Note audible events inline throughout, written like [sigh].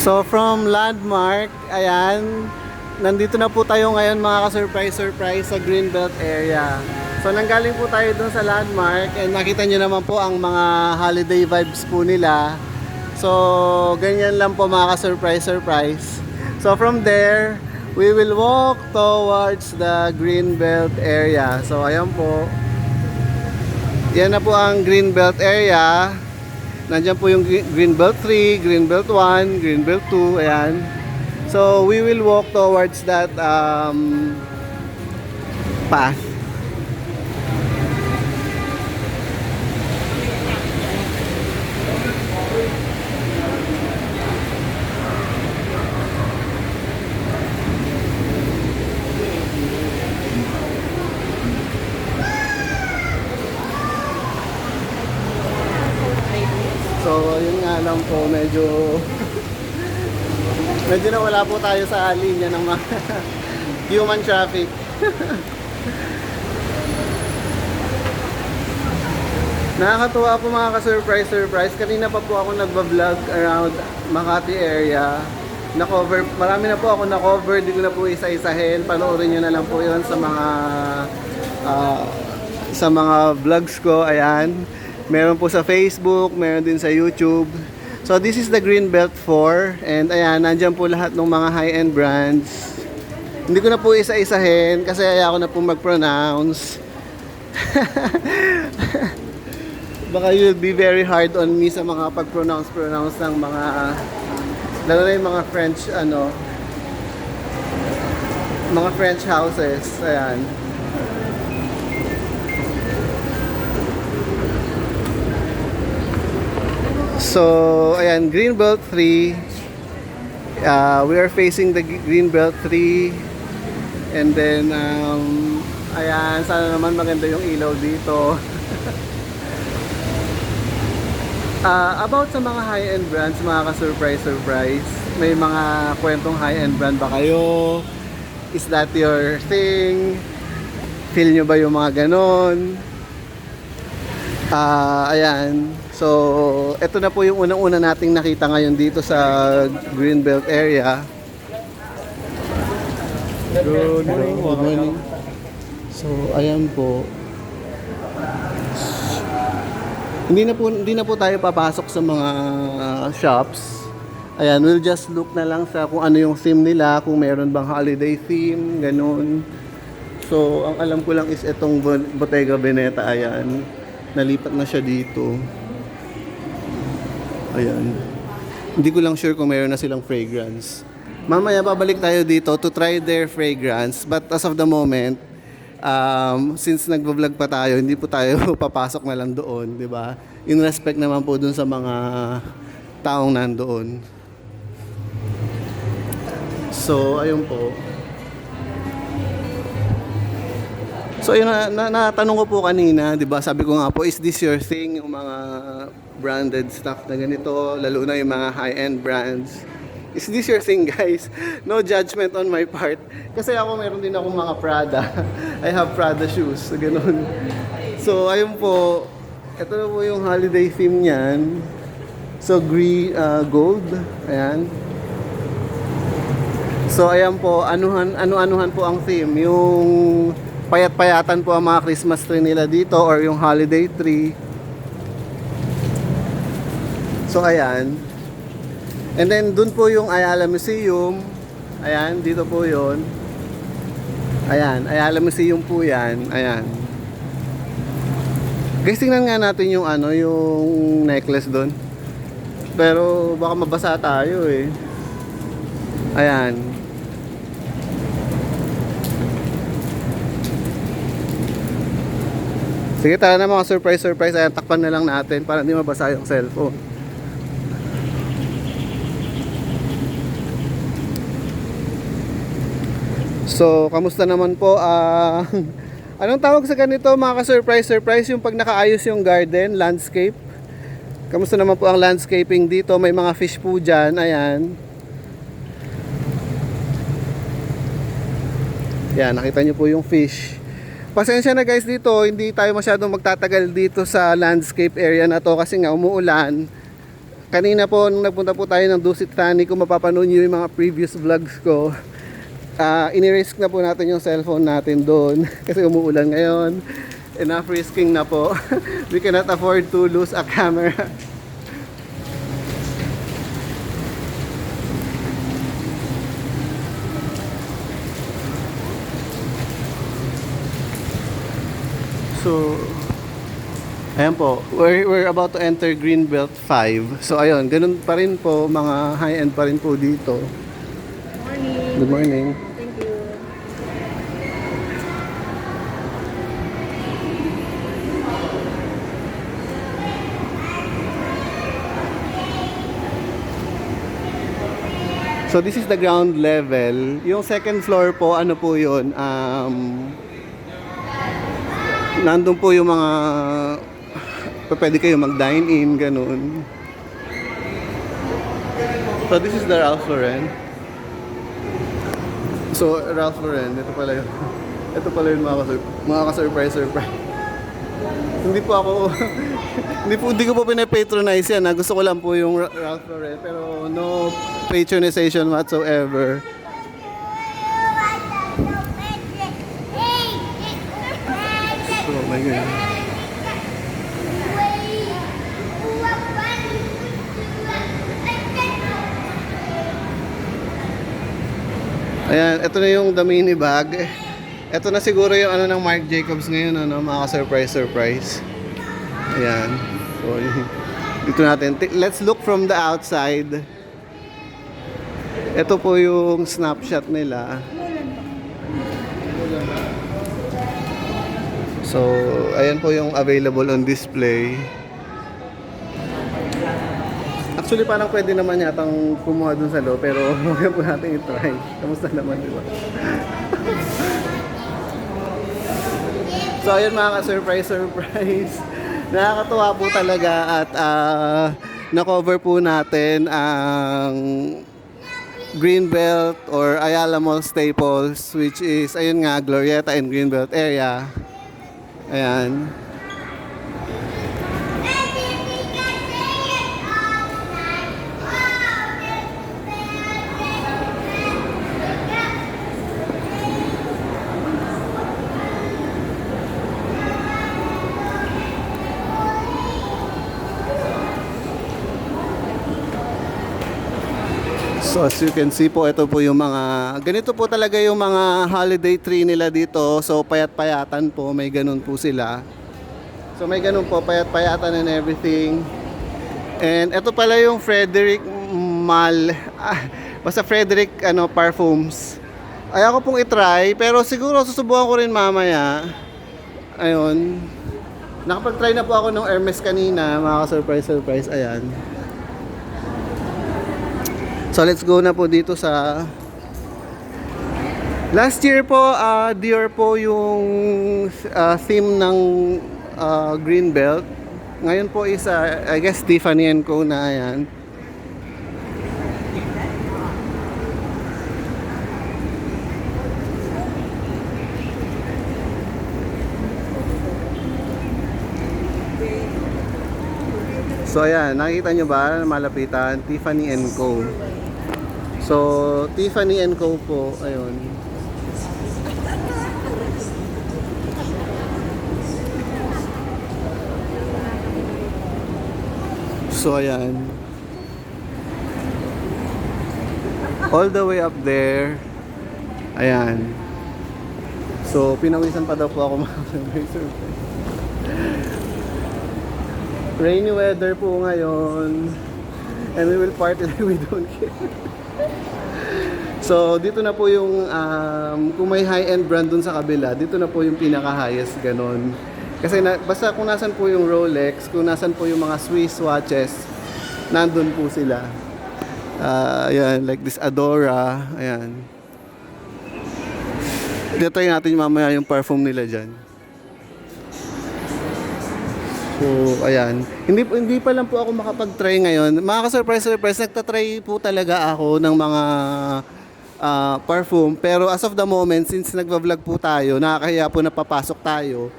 So from Landmark, ayan, nandito na po tayo ngayon mga ka-surprise-surprise sa Greenbelt area. So nanggaling po tayo dun sa Landmark and nakita nyo naman po ang mga holiday vibes po nila. So ganyan lang po mga ka-surprise-surprise. So from there, we will walk towards the Greenbelt area. So ayan po. Yan na po ang Greenbelt area. Nandiyan po yung Green- Greenbelt 3, Greenbelt 1, Greenbelt 2, ayan. So, we will walk towards that um, path. So, yun nga lang po, medyo medyo nawala po tayo sa linya ng mga [laughs] human traffic. [laughs] Nakakatuwa po mga ka-surprise surprise. Kanina pa po ako nagba-vlog around Makati area. Na-cover, marami na po ako na-cover, di ko na po isa-isahin. Panoorin nyo na lang po yun sa mga ah, sa mga vlogs ko. Ayan. Meron po sa Facebook, meron din sa YouTube. So this is the Greenbelt 4 and ayan, nandyan po lahat ng mga high-end brands. Hindi ko na po isa-isahin kasi ayaw ko na po mag-pronounce. [laughs] Baka you'll be very hard on me sa mga pag-pronounce-pronounce ng mga lalo na yung mga French ano mga French houses. Ayan. So, ayan, Greenbelt 3. Uh, we are facing the Greenbelt 3. And then, um, ayan, sana naman maganda yung ilaw dito. Ah, [laughs] about sa mga high-end brands, mga ka-surprise, surprise, may mga kwentong high-end brand ba kayo? Is that your thing? Feel nyo ba yung mga ganon? Ah, ayan. So, ito na po yung unang-una nating nakita ngayon dito sa Greenbelt area. Good morning. Good morning. So, ayan po. Hindi na po hindi na po tayo papasok sa mga shops. Ayan, we'll just look na lang sa kung ano yung theme nila, kung meron bang holiday theme, ganun. So, ang alam ko lang is itong Bo- Bottega Veneta, ayan. Nalipat na siya dito. Ayan. Hindi ko lang sure kung meron na silang fragrance. Mamaya babalik tayo dito to try their fragrance. But as of the moment, um, since nagbo-vlog pa tayo, hindi po tayo [laughs] papasok na lang doon, di ba? In respect naman po dun sa mga taong nandoon. So, ayun po. So, yun na, na, natanong ko po kanina, di ba? Sabi ko nga po, is this your thing? Yung mga branded stuff na ganito, lalo na yung mga high-end brands. Is this your thing, guys? [laughs] No judgment on my part. Kasi ako, meron din akong mga Prada. [laughs] I have Prada shoes, so ganun. So, ayun po. Ito na po yung holiday theme niyan. So, green, uh, gold. Ayan. So ayan po, anuhan ano-anuhan po ang theme. Yung payat-payatan po ang mga Christmas tree nila dito or yung holiday tree. So ayan. And then dun po yung Ayala Museum. Ayan, dito po yon. Ayan, Ayala Museum po yan. Ayan. Guys, tingnan nga natin yung ano, yung necklace doon. Pero baka mabasa tayo eh. Ayan. Sige, tara na mga surprise surprise. Ayan, takpan na lang natin para hindi mabasa yung cellphone. So, kamusta naman po? Ah, [laughs] anong tawag sa ganito mga ka-surprise surprise yung pag nakaayos yung garden, landscape? Kamusta naman po ang landscaping dito? May mga fish po dyan. Ayan. Yan, nakita nyo po yung fish. Pasensya na guys dito, hindi tayo masyadong magtatagal dito sa landscape area na to kasi nga umuulan. kanina po, nung nagpunta po tayo ng Dusit Thani, kung mapapanood nyo yung mga previous vlogs ko, ah inirisk na po natin yung cellphone natin doon [laughs] kasi umuulan ngayon. Enough risking na po. [laughs] We cannot afford to lose a camera. So, ayan po, we're, we're about to enter Greenbelt 5. So ayun, ganun pa rin po, mga high-end pa rin po dito. Morning. Good morning. So this is the ground level. Yung second floor po, ano po yun? Um, nandun po yung mga pwede kayo mag-dine in, ganun. So this is the Ralph Lauren. So Ralph Lauren, ito pala yun. [laughs] Ito pala yun mga, kasur- mga ka-surprise surprise. Hindi po ako [laughs] hindi po hindi ko po pinapatronize yan. ha. Gusto ko lang po yung Ra- Ralph Lauren pero no patronization whatsoever. Ayan, ito na yung the mini bag. Ito na siguro yung ano ng Marc Jacobs ngayon, ano, mga surprise. Ayan. So, [laughs] dito natin. Let's look from the outside. Ito po yung snapshot nila. So, ayan po yung available on display. Actually, parang pwede naman yatang kumuha dun sa loob, pero [laughs] huwag po natin i-try. Kamusta naman, di ba? [laughs] so, ayun mga ka-surprise, surprise. [laughs] Nakakatuwa po talaga at ah, na-cover po natin ang Greenbelt or Ayala Mall Staples, which is, ayun nga, Glorieta and Greenbelt area. Ayan. So as you can see po, ito po yung mga, ganito po talaga yung mga holiday tree nila dito. So payat-payatan po, may ganun po sila. So may ganun po, payat-payatan and everything. And ito pala yung Frederick Mal, ah, basta Frederick ano, Parfums. Ayaw ko pong itry, pero siguro susubukan ko rin mamaya. Ayun. Nakapag-try na po ako ng Hermes kanina, mga surprise surprise ayan. So let's go na po dito sa Last year po, ah, Dior po yung ah, theme ng ah, Greenbelt. Ngayon po is, ah, I guess, Tiffany Co. na yan. So ayan, nakita nyo ba malapitan? Tiffany Co. So, Tiffany Co po, ayun. So ayan. All the way up there. Ayan. So, pinawisan pa daw po ako [laughs] mga. Rainy weather po ngayon. And we will party [laughs] like we don't care. So, dito na po yung, um, kung may high-end brand dun sa kabila, dito na po yung pinaka-highest ganon. Kasi na, basta kung nasan po yung Rolex, kung nasan po yung mga Swiss watches, nandun po sila. Ah, ayan, like this Adora, ayan. Try natin mamaya yung perfume nila dyan. So, ayan. Hindi hindi pa lang po ako makapag-try ngayon. Mga ka-surprise surprise, nagta-try po talaga ako ng mga ah, perfume. Pero as of the moment, since nagva-vlog po tayo, nakakahiya po na papasok tayo.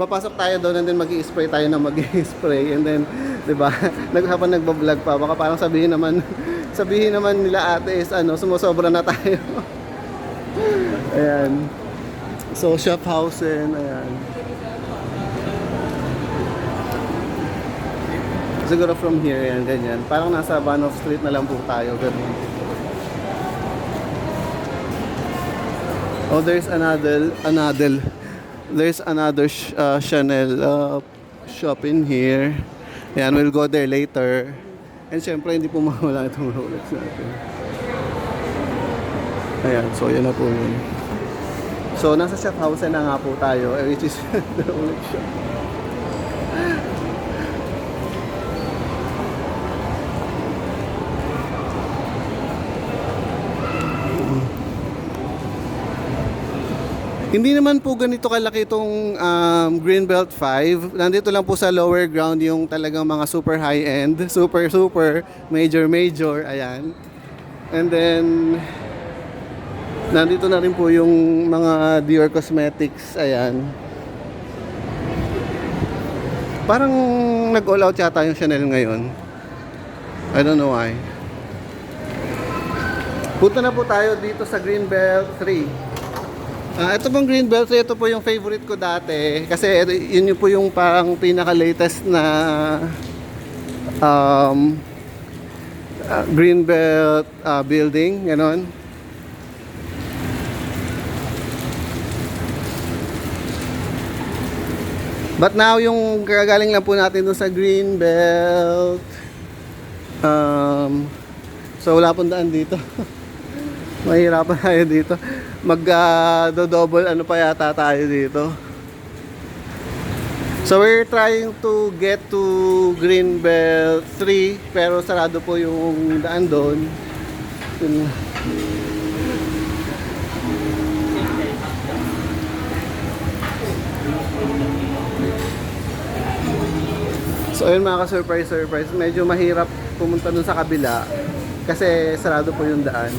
papasok tayo doon and then mag spray tayo na mag spray and then, di ba, [laughs] habang nagbablog pa, baka parang sabihin naman, [laughs] sabihin naman nila ate is ano, sumusobra na tayo. [laughs] ayan. So, Schaffhausen, ayan. Siguro from here, yan, ganyan. Parang nasa Banov Street na lang po tayo, ganun. Oh, there's another, another, there's another uh, Chanel uh, shop in here. Yan, we'll go there later. And syempre, hindi po [laughs] mawala itong Rolex natin. Ayan, so yan na po yun. So, nasa Schaffhausen na nga po tayo, eh, which is [laughs] the Rolex shop. Hindi naman po ganito kalaki itong um, Greenbelt 5. Nandito lang po sa lower ground yung talagang mga super high-end, [laughs] super super, major major, ayan. And then, nandito na rin po yung mga Dior Cosmetics, ayan. Parang nag-all out yata yung Chanel ngayon. I don't know why. Punta na po tayo dito sa Greenbelt 3. Ah, ito pong green belt, ito po yung favorite ko dati kasi yun po yung parang pinaka-latest na um, ah, green belt ah, building, ganon. But now yung gagaling lang po natin dun sa green belt. Um, so wala pong daan dito. [laughs] Mahirapan [laughs] tayo dito. Mag ah, do-double ano pa yata tayo dito. So we're trying to get to Greenbelt 3 pero sarado po yung daan doon. So ayun mga ka-surprise surprise, medyo mahirap pumunta dun sa kabila kasi sarado po yung daan.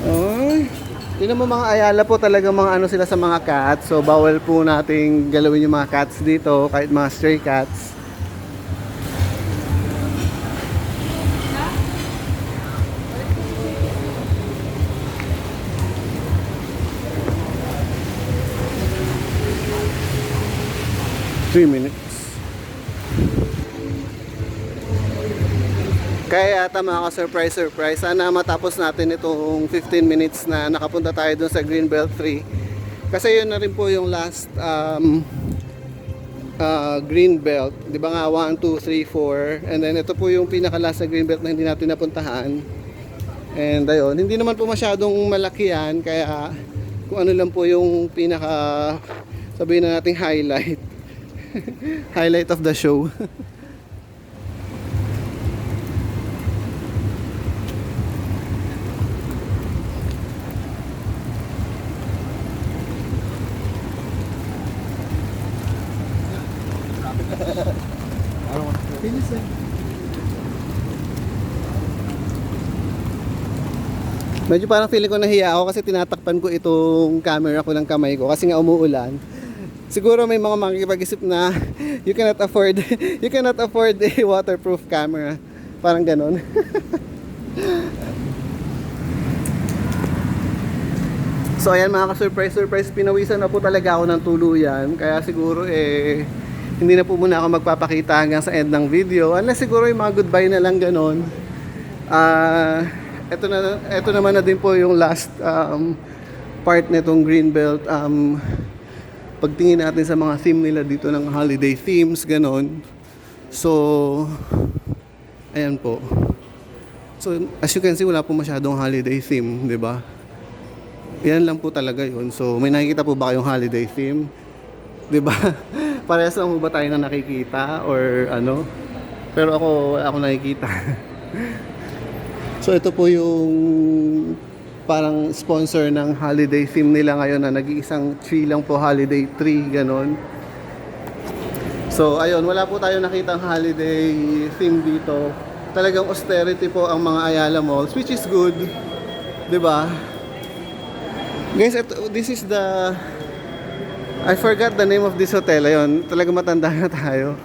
Ay, tingnan mo mga Ayala po talaga mga ano sila sa mga cats. So bawal po nating galawin yung mga cats dito, kahit mga stray cats. Three minutes. Yata mga ka-surprise surprise, sana matapos natin itong 15 minutes na nakapunta tayo dun sa Greenbelt 3. Kasi yun na rin po yung last um, uh, Greenbelt. Di ba nga 1, 2, 3, 4. And then ito po yung pinaka-last na Greenbelt na hindi natin napuntahan. And ayun, hindi naman po masyadong malaki yan. Kaya kung ano lang po yung pinaka, sabihin na nating highlight. [laughs] highlight of the show. [laughs] Medyo parang feeling ko nahiya ako kasi tinatakpan ko itong camera ko ng kamay ko kasi nga umuulan. Siguro may mga makikipag-isip na [laughs] you cannot afford [laughs] you cannot afford a waterproof camera. Parang ganon. [laughs] so ayan mga ka-surprise surprise pinawisan na po talaga ako ng tuluyan kaya siguro eh hindi na po muna ako magpapakita hanggang sa end ng video unless siguro yung mga goodbye na lang ganon. Ah ito na ito naman na din po yung last um, part nitong Greenbelt um, pagtingin natin sa mga theme nila dito ng holiday themes ganon. So ayan po. So as you can see wala po masyadong holiday theme di ba? Yan lang po talaga yun. So may nakikita po ba kayong holiday theme? Di ba? [laughs] Parehas lang po ba tayo na nakikita or ano? Pero ako ako nakikita [laughs] So ito po yung parang sponsor ng holiday theme nila ngayon na nag-iisang tree lang po holiday tree ganon. So ayun, wala po tayo nakitang holiday theme dito. Talagang austerity po ang mga Ayala malls which is good. ba? Guys, ito, this is the I forgot the name of this hotel. Ayun, talaga matanda na tayo.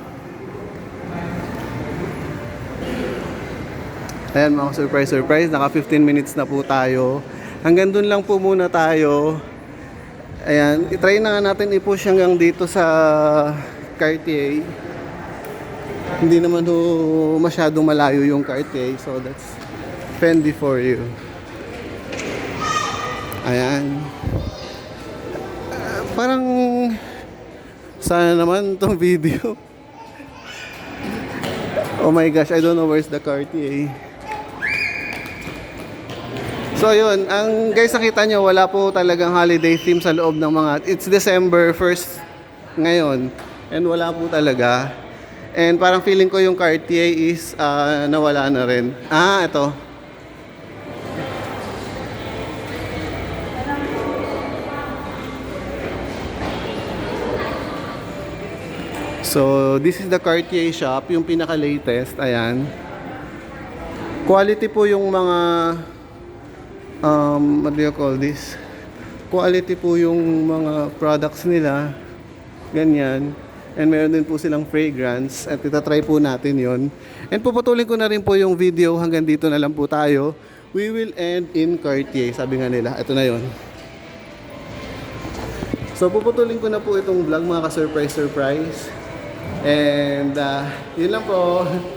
Ayan mga surprise surprise, naka 15 minutes na po tayo. Hanggang dun lang po muna tayo. Ayan, itry na nga natin i-push hanggang dito sa Cartier. Hindi naman ho masyadong malayo yung Cartier, so that's Fendi for you. Ayan. Ah, parang sana naman tong [laughs] video. Oh my gosh, I don't know where's the Cartier. So yun, ang guys nakita nyo, wala po talagang holiday theme sa loob ng mga, it's December 1st ngayon, and wala po talaga. And parang feeling ko yung Cartier is ah, nawala na rin. Ah, ito. So, this is the Cartier shop, yung pinaka-latest, ayan. Quality po yung mga um, what do you call this? Quality po yung mga products nila. Ganyan. And meron din po silang fragrance at itatry po natin yon. And puputulin ko na rin po yung video hanggang dito na lang po tayo. We will end in Cartier, sabi nga nila. Ito na yon. So puputulin ko na po itong vlog mga ka-surprise surprise. And uh, yun lang po. [laughs]